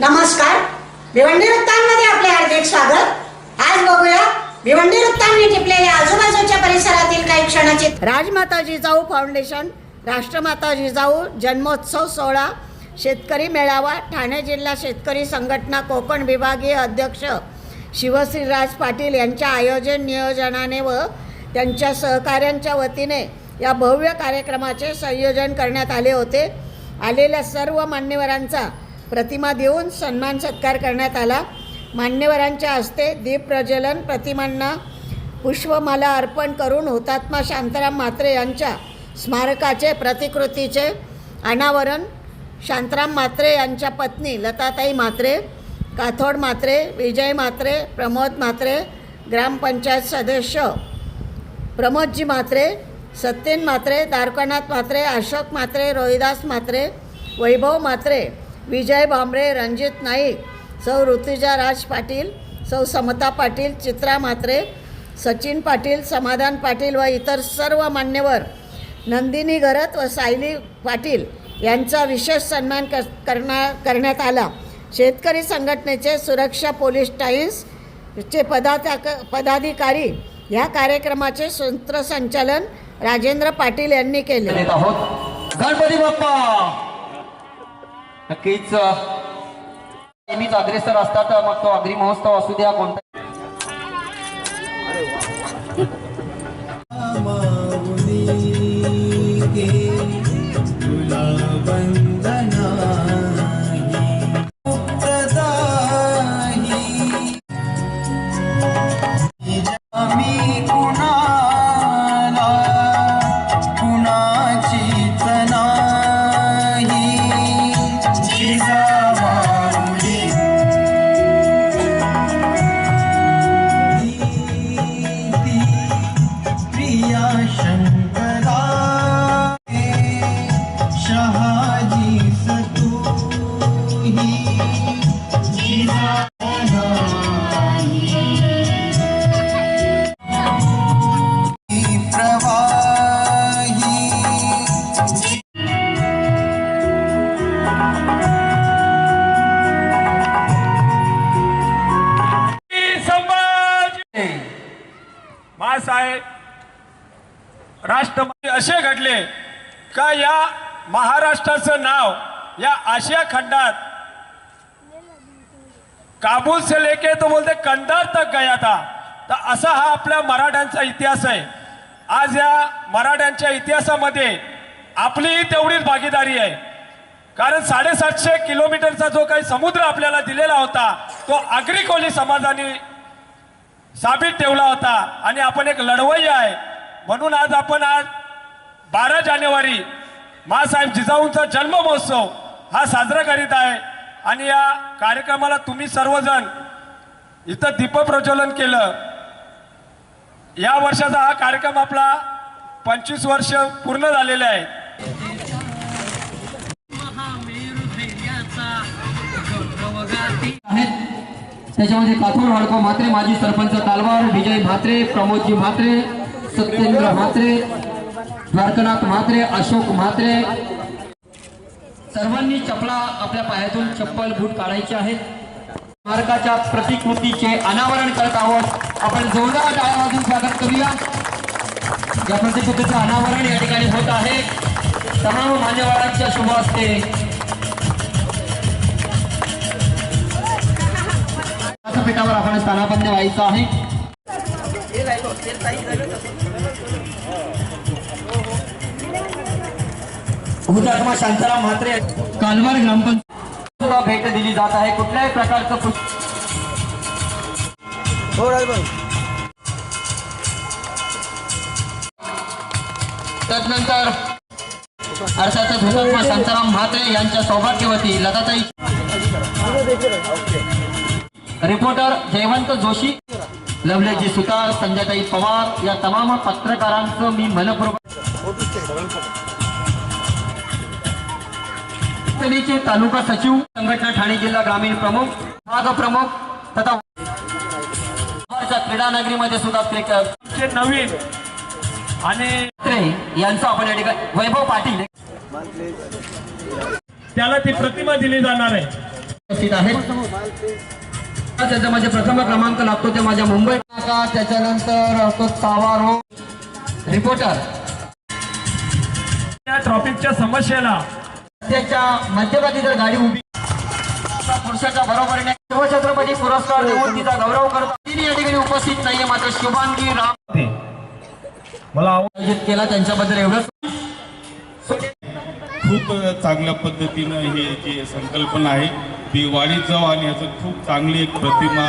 नमस्कार. भिवंडी वृत्तांमध्ये आपले हार्दिक स्वागत. आज बघूया भिवंडी वृत्तांनी टिपलेल्या आजूबाजूच्या परिसरातील काही क्षणाची राजमाता जिजाऊ फाउंडेशन राष्ट्रमाता जिजाऊ जन्मोत्सव सोहळा शेतकरी मेळावा ठाणे जिल्हा शेतकरी संघटना कोकण विभागीय अध्यक्ष शिवश्रीराज पाटील यांच्या आयोजन नियोजनाने व त्यांच्या सहकाऱ्यांच्या वतीने या भव्य कार्यक्रमाचे संयोजन करण्यात आले होते. आलेल्या सर्व मान्यवरांचा प्रतिमा देऊन सन्मान सत्कार करण्यात आला. मान्यवरांच्या हस्ते दीपप्रज्वलन प्रतिमांना पुष्पमाला अर्पण करून हुतात्मा शांताराम म्हात्रे यांच्या स्मारकाचे प्रतिकृतीचे अनावरण शांताराम म्हात्रे यांच्या पत्नी लताताई म्हात्रे काथोड म्हात्रे विजय म्हात्रे प्रमोद म्हात्रे ग्रामपंचायत सदस्य प्रमोदजी म्हात्रे सत्येन म्हात्रे द्वारकानाथ म्हात्रे अशोक म्हात्रे रोहिदास म्हात्रे वैभव म्हात्रे विजय भांबरे रणजित नाईक सौ ऋतुजा राज पाटील सौ समता पाटील चित्रा म्हात्रे सचिन पाटील समाधान पाटील व इतर सर्व मान्यवर नंदिनी घरत व सायली पाटील यांचा विशेष सन्मान कर करणार करण्यात आला. शेतकरी संघटनेचे सुरक्षा पोलीस टाईम्स चे पदाधिक पदाधिकारी ह्या कार्यक्रमाचे सूत्रसंचालन राजेंद्र पाटील यांनी केले. गणपती बाप्पा! नक्कीच. नेहमीच अग्रेसर असतात मग तो अग्री महोत्सव असू द्या कोणता मासाहेब राष्ट्रपती असे घडले का या महाराष्ट्राचं नाव या आशिया खंडात काबूल से लेके तो बोलते कंधार तक गया था। तर असा हा आपल्या मराठ्यांचा इतिहास आहे। आज या मराठ्यांच्या इतिहासामध्ये आपलीही तेवढीच भागीदारी आहे। कारण साडेसातशे किलोमीटरचा जो काही समुद्र आपल्याला दिलेला होता तो आगरी समाजाने साबित ठेवला होता आणि आपण एक लढवई आहे। म्हणून आज आपण आज बारा जानेवारी मासाहेब जिजाऊंचा जन्म महोत्सव हा साजरा करीत आहे। आणि या कार्यक्रमाला तुम्ही सर्वजण इथं दीपप्रज्वलन केलं. या वर्षाचा हा कार्यक्रम आपला पंचवीस वर्ष पूर्ण झालेले आहे. त्याच्यामध्ये काथोड हडको म्हात्रे माजी सरपंच तालवार विजय म्हात्रे प्रमोदजी म्हात्रे सत्येंद्र म्हात्रे द्वारकनाथ म्हात्रे अशोक म्हात्रे सर्वांनी चपला आपल्या पायातून चप्पल बूट काढायचे आहेत. स्मारकाच्या प्रतिकृतीचे अनावरण करत आहोत. आपण जोरदार टाळ्या वाजून स्वागत करूया. या प्रतिकृतीचं अनावरण या ठिकाणी होत आहे. तमाम मान्यवरांच्या शुभ असते व्यासपीठावर आपण स्थानापन्न व्हायचं आहे. हुतात्मा शांताराम म्हात्रे. कालवार ग्रामपंचायत. सुद्धा भेट दिली जात आहे. कुठल्याही प्रकारचं पुष्प त्यानंतर अर्थातच हुतात्मा शांताराम म्हात्रे यांच्या सौभाग्यवती लताताई रिपोर्टर जयवंत जोशी लवलेजी सुतार संजयताई पवार या तमाम पत्रकारांचं मी मनपूर्वक संघटनेचे तालुका सचिव संघटना ठाणे जिल्हा ग्रामीण प्रमुख भाग प्रमुख तथा क्रीडा नगरीमध्ये सुद्धा नवीन आणि यांचं आपण या ठिकाणी वैभव पाटील त्याला ती प्रतिमा दिली जाणार आहे. उपस्थित आहेत. त्याच्यामध्ये प्रथम क्रमांक लागतो ते माझ्या मुंबई त्याच्यानंतर तो तावारो रिपोर्टर या ट्रॉफिकच्या समस्येला त्याच्या मध्यभागी जर गाडी उभी पुरुषाच्या बरोबरीने शिवछत्रपती पुरस्कार देऊन तिचा गौरव करतात तिने या ठिकाणी उपस्थित नाहीये मात्र शुभांगी राम मला आयोजित केला त्यांच्याबद्दल एवढंच. खूप चांगल्या पद्धतीनं हे जी संकल्पना आहे ती वाढीत जावं आणि याचं खूप चांगली एक प्रतिमा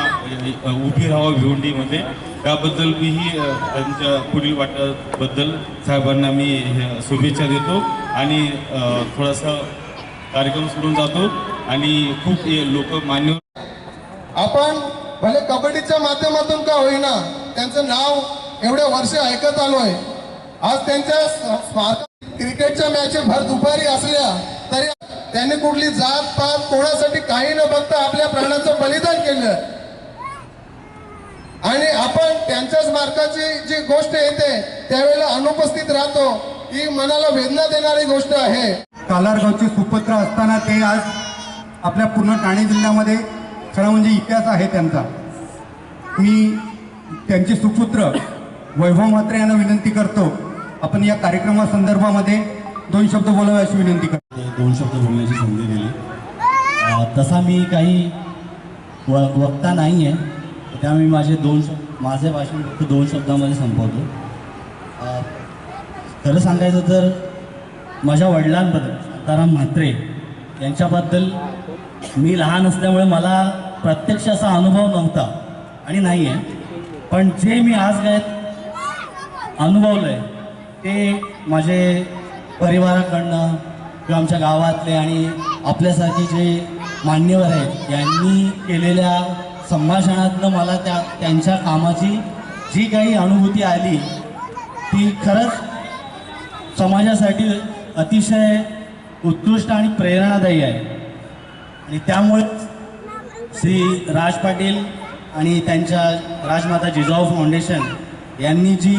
उभी राहावं भिवंडीमध्ये त्याबद्दल मीही त्यांच्या पुढील वाटाबद्दल साहेबांना मी शुभेच्छा देतो. आणि थोडासा कार्यक्रम सोडून जातो आणि खूप लोक मान्य आपण भले कबड्डीच्या माध्यमातून का होईना त्यांचं नाव एवढ्या वर्ष ऐकत आलो आहे आज त्यांच्या क्रिकेटच्या मॅच भर दुपारी असल्या तरी त्यांनी कुठली जात पात कोणासाठी काही न बघता आपल्या प्राणाचं बलिदान केलं आणि आपण त्यांच्या स्मारकाची जी गोष्ट येते त्यावेळेला अनुपस्थित राहतो. ही मनाला वेदना देणारी गोष्ट आहे. कालारगावचे सुपुत्र असताना ते आज आपल्या पूर्ण ठाणे जिल्ह्यामध्ये खरं म्हणजे इतिहास आहे त्यांचा. मी त्यांचे सुपुत्र वैभव म्हात्रे यांना विनंती करतो आपण या कार्यक्रमासंदर्भामध्ये दोन शब्द बोलावे अशी विनंती करतो. दोन शब्द बोलण्याची संधी दिली. तसा मी काही व वक्ता नाही आहे त्यामुळे माझे दोन शब्द माझे भाषण फक्त दोन शब्दामध्ये संपवतो. खरं सांगायचं तर माझ्या वडिलांबद्दल शांताराम म्हात्रे यांच्याबद्दल मी लहान असल्यामुळे मला प्रत्यक्ष असा अनुभव नव्हता आणि नाही आहे पण जे मी आज गायत अनुभवलं आहे ते माझे परिवाराकडनं किंवा आमच्या गावातले आणि आपल्यासारखे जे मान्यवर आहेत यांनी केलेल्या संभाषणातनं मला त्या त्यांच्या कामाची जी काही अनुभूती आली ती खरंच समाजासाठी अतिशय उत्कृष्ट आणि प्रेरणादायी आहे. आणि त्यामुळे श्री राज पाटील आणि त्यांच्या राजमाता जिजाऊ फाउंडेशन यांनी जी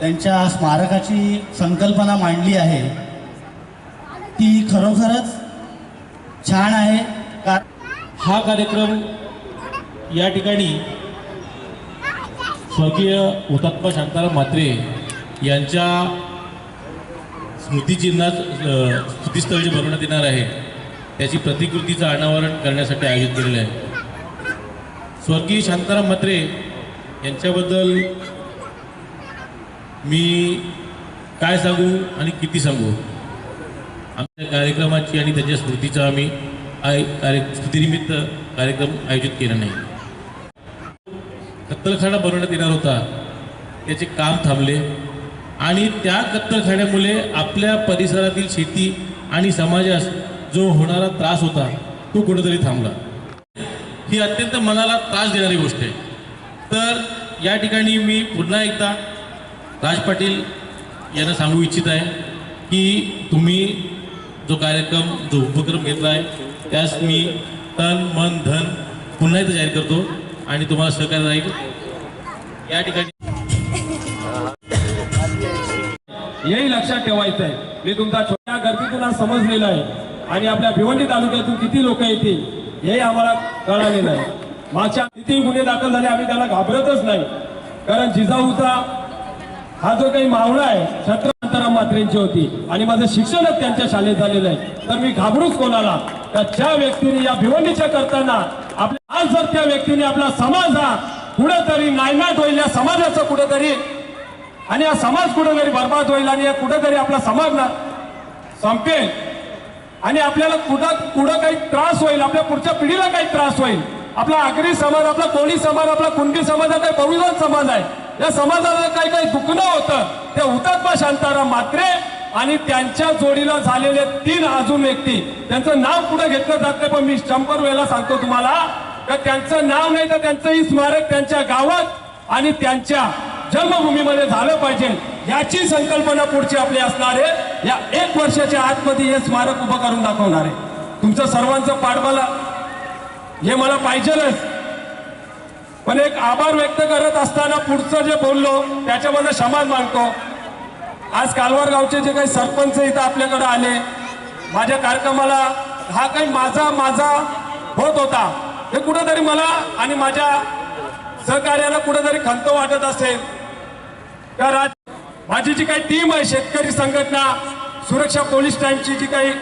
त्यांच्या स्मारकाची संकल्पना मांडली आहे ती खरोखरच छान आहे. का हा कार्यक्रम या ठिकाणी स्वर्गीय हुतात्मा शांताराम म्हात्रे यांच्या स्मृतिचिन्हात अ, स्मृतिस्थळ जे बनवण्यात येणार आहे. त्याची प्रतिकृतीचं अनावरण करण्यासाठी आयोजित केलेलं आहे. स्वर्गीय शांताराम म्हात्रे यांच्याबद्दल मी काय सांगू आणि किती सांगू? आमच्या कार्यक्रमाची आणि त्यांच्या स्मृतीचा आम्ही आय कार्य स्मृतीनिमित्त कार्यक्रम आयोजित केला नाही. कत्तलखाना बनवण्यात येणार होता. त्याचे काम थांबले. आणि त्या कत्तलखान्यामुळे आपल्या परिसरातील शेती आणि समाजास जो होणारा त्रास होता तो कुठेतरी थांबला. ही अत्यंत मनाला त्रास देणारी गोष्ट आहे. तर या ठिकाणी मी पुन्हा एकदा राज पाटील यांना सांगू इच्छित आहे की तुम्ही जो कार्यक्रम जो उपक्रम घेतला आहे त्यास मी तन मन धन पुन्हा एकदा जाहीर करतो आणि तुम्हाला सहकार्य राहील. या ठिकाणी हेही लक्षात ठेवायचं आहे मी तुमचा छोट्या गर्दीतून आज आहे. आणि आपल्या भिवंडी तालुक्यातून किती लोक येतील हे आम्हाला कळालेलं आहे मागच्या किती गुन्हे दाखल झाले आम्ही त्याला घाबरतच नाही. कारण जिजाऊचा हा जो काही मावळा आहे छत्र अंतराम मात्रेंची होती. आणि माझं शिक्षणच त्यांच्या शाळेत झालेलं आहे. तर मी घाबरूच कोणाला? तर ज्या व्यक्तीने या भिवंडीच्या करताना आपल्या आज जर त्या व्यक्तीने आपला समाज हा कुठेतरी नायनाट होईल या समाजाचं कुठेतरी आणि हा समाज कुठेतरी बर्बाद होईल आणि कुठेतरी आपला समाज ना संपेल. आणि आपल्याला कुठं कुठं काही त्रास होईल आपल्या पुढच्या पिढीला काही त्रास होईल. आपला आगरी समाज आपला कोळी समाज आपला कुणबी समाज हा काही बहुजन समाज आहे. या समाजाला काही काही दुखणं होतं. ते हुतात्मा शांताराम मात्रे आणि त्यांच्या जोडीला झालेले तीन अजून व्यक्ती. त्यांचं नाव पुढे घेतलं जात नाही पण मी शंभर वेळेला सांगतो तुम्हाला. तर त्यांचं नाव नाही तर त्यांचंही स्मारक त्यांच्या गावात आणि त्यांच्या जन्मभूमीमध्ये झालं पाहिजे याची संकल्पना पुढची आपली असणार आहे. या एक वर्षाच्या आतमध्ये हे स्मारक उभं करून दाखवणार आहे. तुमचं सर्वांचं पाठबळ हे मला पाहिजेलच. पण एक आभार व्यक्त करत असताना पुढचं जे बोललो त्याच्यामध्ये क्षमा मागतो आज कालवार गावचे जे काही सरपंच इथं आपल्याकडे आले माझ्या कार्यक्रमाला हा काही माझा माझा होत होता. हे कुठंतरी मला आणि माझ्या सहकार्याला कुठंतरी खंत वाटत असेल. या राज माझी जी काही टीम आहे शेतकरी संघटना सुरक्षा पोलीस टाईमची जी काही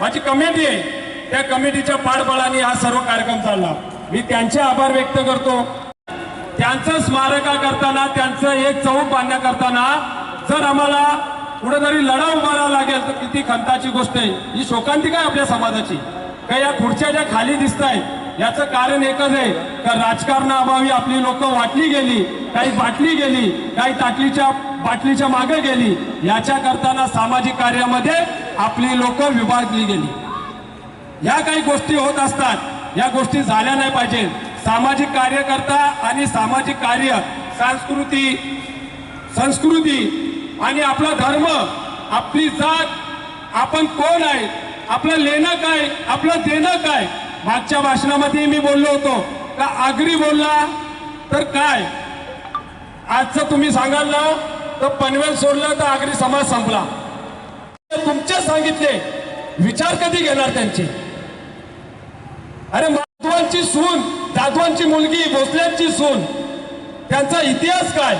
माझी कमिटी आहे त्या कमिटीच्या पाठबळाने हा सर्व कार्यक्रम चालला. मी त्यांचे आभार व्यक्त करतो. त्यांचं स्मारका करताना त्यांचं एक चौक बांधण्या करताना जर आम्हाला कुठेतरी लढा उभारावा लागेल तर किती खंताची गोष्ट आहे. ही शोकांतिका काय आपल्या समाजाची? का या खुर्च्या ज्या खाली दिसत आहेत याचं कारण एकच आहे का राजकारणाअभावी आपली लोक वाटली गेली काही बाटली गेली काही ताटलीच्या बाटलीच्या मागे गेली याच्या करताना सामाजिक कार्यामध्ये आपली लोक विभागली गेली. या काही गोष्टी होत असतात या गोष्टी झाल्या नाही पाहिजे. सामाजिक कार्यकर्ता आणि सामाजिक कार्य संस्कृती संस्कृती आणि आपला धर्म आपली जात आपण कोण आहे आपलं लेणं काय आपलं देणं काय मागच्या भाषणामध्ये मी बोललो होतो. का आगरी बोलला? तर काय? आजचं तुम्ही सांगाल ना तर पनवेल सोडलं तर आगरी समाज संपला. तुमचे सांगितले. विचार कधी घेणार त्यांचे? अरे माधवांची सून जाधवांची मुलगी भोसल्यांची सून त्यांचा इतिहास काय?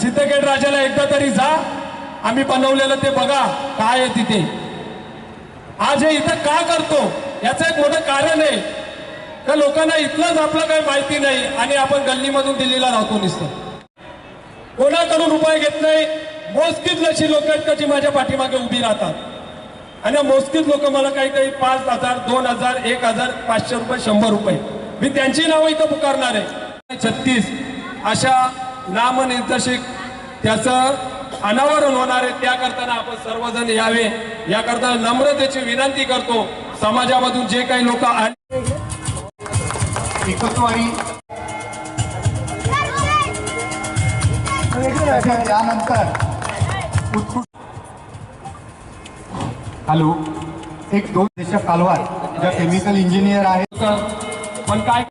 सिद्धगड राजाला एकदा तरी जा आम्ही बनवलेलं ते बघा काय आहे तिथे. आज हे इथं का करतो? याचं एक मोठं कारण आहे. का लोकांना इथलंच आपलं काही माहिती नाही आणि आपण गल्लीमधून दिल्लीला राहतो निसतो. कोणाकडून उपाय घेत नाही मोजकीच अशी लोक आहेत का जी माझ्या पाठीमागे उभी राहतात? आणि मोजकीच लोक मला काही काही पाच हजार दोन हजार एक हजार पाचशे रुपये शंभर रुपये. मी त्यांची नावं इथं पुकारणार आहे. छत्तीस. अशा नामनिर्देशिक त्याचं अनावरण होणार आहे. त्या करताना आपण सर्वजण यावे. याकरता नम्रतेची विनंती करतो. समाजामधून जे काही लोक आले एकत्वारी त्यानंतर हॅलो एक दोन देशा कालवार ज्या केमिकल इंजिनियर आहेत. पण काय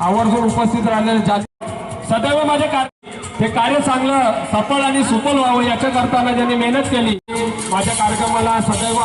आवर्जून उपस्थित राहिलेले जा- सदैव माझे कार्य हे कार्य चांगलं सफळ आणि सुफल व्हावं याच्या करताना ज्यांनी मेहनत केली माझ्या कार्यक्रमाला सदैव